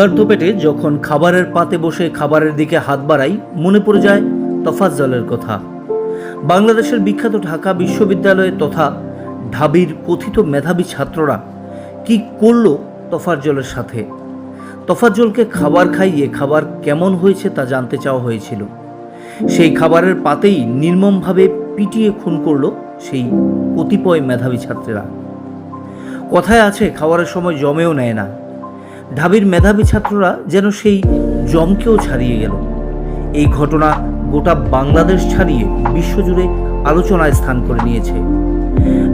ক্ষুধার্ত পেটে যখন খাবারের পাতে বসে খাবারের দিকে হাত বাড়াই, মনে পড়ে যায় তফাজ্জলের কথা। বাংলাদেশের বিখ্যাত ঢাকা বিশ্ববিদ্যালয় তথা ঢাবির কথিত মেধাবী ছাত্ররা কি করল তফাজ্জলের সাথে? তফাজ্জলকে খাবার খাইয়ে খাবার কেমন হয়েছে তা জানতে চাওয়া হয়েছিল। সেই খাবারের পাতেই নির্মমভাবে পিটিয়ে খুন করল সেই কতিপয় মেধাবী ছাত্রেরা। কথায় আছে, খাবারের সময় জমেও নেয় না। ঢাবির মেধাবী ছাত্ররা যেন সেই জমকেও ছাড়িয়ে গেল। এই ঘটনা গোটা বাংলাদেশ ছাড়িয়ে বিশ্বজুড়ে আলোচনায় স্থান করে নিয়েছে।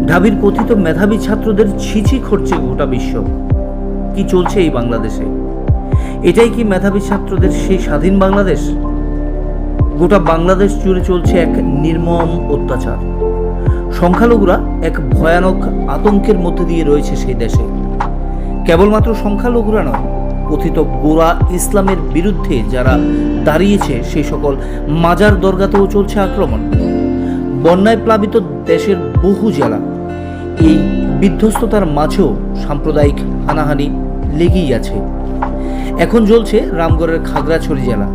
ঢাবির কথিত মেধাবী ছাত্রদের ছিছি করছে গোটা বিশ্ব। কি চলছে এই বাংলাদেশে? এটাই কি মেধাবী ছাত্রদের সেই স্বাধীন বাংলাদেশ? গোটা বাংলাদেশ জুড়ে চলছে এক নির্মম অত্যাচার। সংখ্যালঘুরা এক ভয়ানক আতঙ্কের মধ্যে দিয়ে রয়েছে সেই দেশে। কেবলমাত্র সংখ্যালঘুরা নয়, কথিত গোড়া ইসলামের বিরুদ্ধে যারা দাঁড়িয়েছে সেই সকল মাজার দরগাতেও চলছে আক্রমণ। বন্যায় প্লাবিত দেশের বহু জেলা এই বিধ্বস্ততার মাঝেও সাম্প্রদায়িক হানাহানি লেগেই আছে। এখন জ্বলছে রামগড়ের খাগড়াছড়ি জেলা।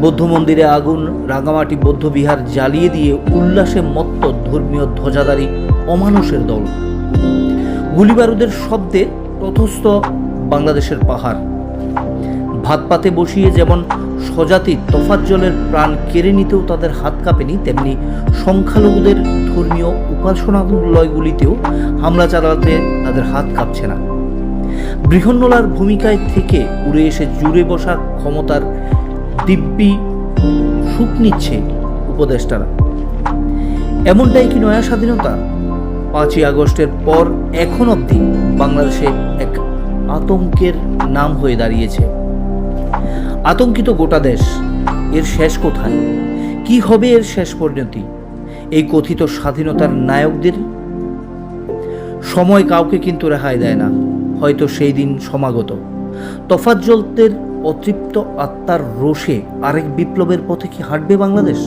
বৌদ্ধ মন্দিরে আগুন, রাঙামাটি বৌদ্ধ বিহার জ্বালিয়ে দিয়ে উল্লাসে মত্ত ধর্মীয় ধ্বজাধারী অমানুষের দল। গুলিবারুদের শব্দে তথস্থ বাংলাদেশের পাহাড়। ভাত পাতে বসিয়ে যেমন স্বজাতি জলের প্রাণ কেড়ে নিতেও তাদের হাত কাঁপেনি, তেমনি সংখ্যালঘুদের ধর্মীয় উপাসনালয়গুলিতেও হামলা চালাতে তাদের হাত কাঁপছে না। বৃহন্নলার ভূমিকায় থেকে উড়ে এসে জুড়ে বসা ক্ষমতার দিব্যি সুখ নিচ্ছে উপদেষ্টারা। এমনটাই কি নয়া স্বাধীনতা? পাঁচই আগস্টের পর এখন অবধি বাংলাদেশে এক আতঙ্কের নাম হয়ে দাঁড়িয়েছে। আতঙ্কিত গোটা দেশ, এর শেষ কোথায়? কি হবে এর শেষ পরিণতি? এই কথিত স্বাধীনতার নায়কদের? সময় কাউকে কিন্তু রেহাই দেয় না, হয়তো সেই দিন সমাগত। তফাজ্জলদের অতৃপ্ত আত্মার রোষে আরেক বিপ্লবের পথে কি হাঁটবে বাংলাদেশ?